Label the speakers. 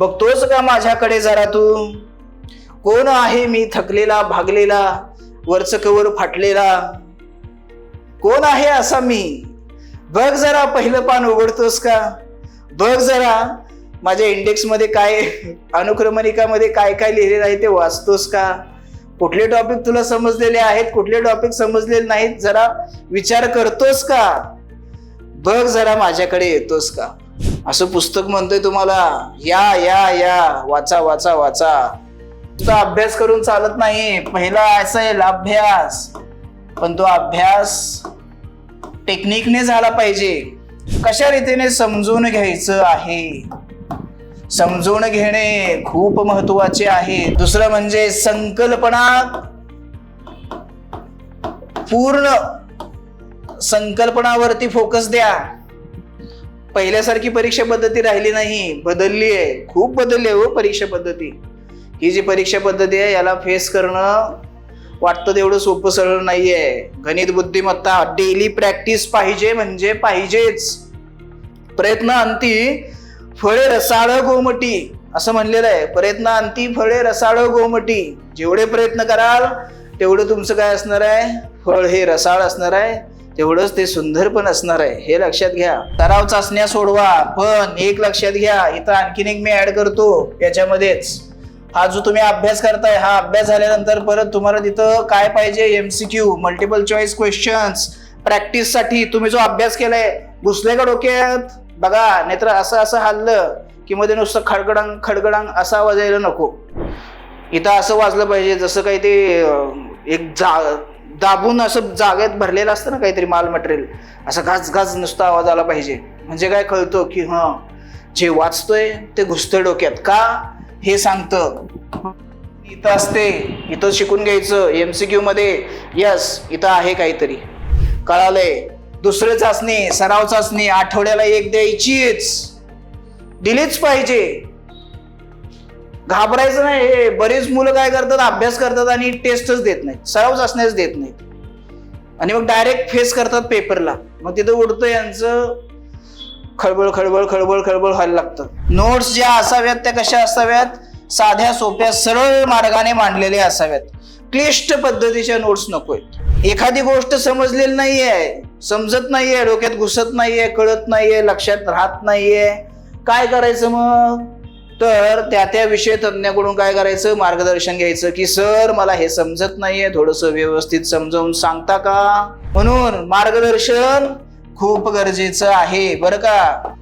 Speaker 1: बघतोस का माझ्याकडे जरा तू? कोण आहे मी थकलेला भागलेला वरच कवर फाटलेला? कोण आहे असा मी? बघ जरा पहिलं पान उघडतोस का? बघ जरा माझ्या इंडेक्समध्ये काय अनुक्रमणिकामध्ये काय काय लिहिलेलं आहे ते वाचतोस का? कुठले टॉपिक तुला समजलेले आहेत कुठले टॉपिक समजलेले नाहीत जरा विचार करतोस का? बघ जरा माझ्याकडे येतोस का? असं पुस्तक म्हणतोय तुम्हाला. या या या. वाचा वाचा वाचा. तुझा अभ्यास करून चालत नाही. पहिला असेल अभ्यास. पण तो अभ्यास टेक्निकने झाला पाहिजे. कशा रीतीने समजून घ्यायचं आहे? समजून घेणे खूप महत्त्वाचे आहे. दुसरं म्हणजे संकल्पना पूर्ण संकल्पनावरती फोकस द्या. पहिल्यासारखी परीक्षा पद्धती राहिली नाही. बदलली आहे. खूप बदलली आहे हो परीक्षा पद्धती. ही जी परीक्षा पद्धती आहे याला फेस करणं वाटतं तेवढं सोपं सरळ नाही आहे गणित बुद्धिमत्ता डेली प्रॅक्टिस पाहिजे म्हणजे पाहिजेच. प्रयत्न अंती फळे रसाळ गोमटी असं म्हणलेलं आहे. प्रयत्न अंती फळे रसाळ गोमटी. जेवढे प्रयत्न कराल तेवढं तुमचं काय असणार आहे? फळ हे रसाळ असणार आहे. तेवढंच ते सुंदर पण असणार आहे. हे लक्षात घ्या. सराव चाचण्या सोडवा. पण एक लक्षात घ्या इथं आणखीन एक मी ऍड करतो याच्यामध्येच. हा जो तुम्ही अभ्यास करताय हा अभ्यास झाल्यानंतर परत तुम्हाला तिथं काय पाहिजे? एमसीक्यू मल्टिपल चॉईस क्वेश्चन्स प्रॅक्टिससाठी तुम्ही जो अभ्यास केलाय घुसले का डोक्यात? बघा नाहीतर असं असं हल्लं की मध्ये नुसतं खडगडांग खडगडांग असा वाजायला नको. इथं असं वाजलं पाहिजे जसं काही ते एक जा दाबून असं जागेत भरलेलं असतं ना काहीतरी माल मटेरियल असं घास घास नुसता आवाज आला पाहिजे. म्हणजे काय कळतो की हां जे वाचतोय ते घुसतं डोक्यात. का? हे सांगतं. इथं असते इथं शिकून घ्यायचं एम सी क्यू मध्ये यस इथं आहे काहीतरी. कळालंय. दुसरं चाचणी सराव चाचणी आठवड्याला एक द्यायचीच. दिलीच पाहिजे. घाबरायचं नाही हे बरीच मुलं काय करतात अभ्यास करतात आणि टेस्टच देत नाहीत सराव चाचण्याच देत नाहीत. आणि मग डायरेक्ट फेस करतात पेपरला मग तिथं उडतं यांचं खळबळ खळबळ खळबळ खळबळ व्हायला लागतं. नोट्स ज्या असाव्यात त्या कशा असाव्यात? साध्या सोप्या सरळ मार्गाने मांडलेल्या असाव्यात. क्लिष्ट पद्धतीच्या नोट्स नकोय. एखादी गोष्ट समजलेली नाहीये समजत नाहीये डोक्यात घुसत नाहीये कळत नाहीये लक्षात राहत नाहीये. काय करायचं मग? तर त्या त्या विषय तज्ज्ञकडून काय करायचं? मार्गदर्शन घ्यायचं की सर मला हे समजत नाहीये. थोडस व्यवस्थित समजावून सांगता का? म्हणून मार्गदर्शन खूप गरजेचं आहे. बरं का?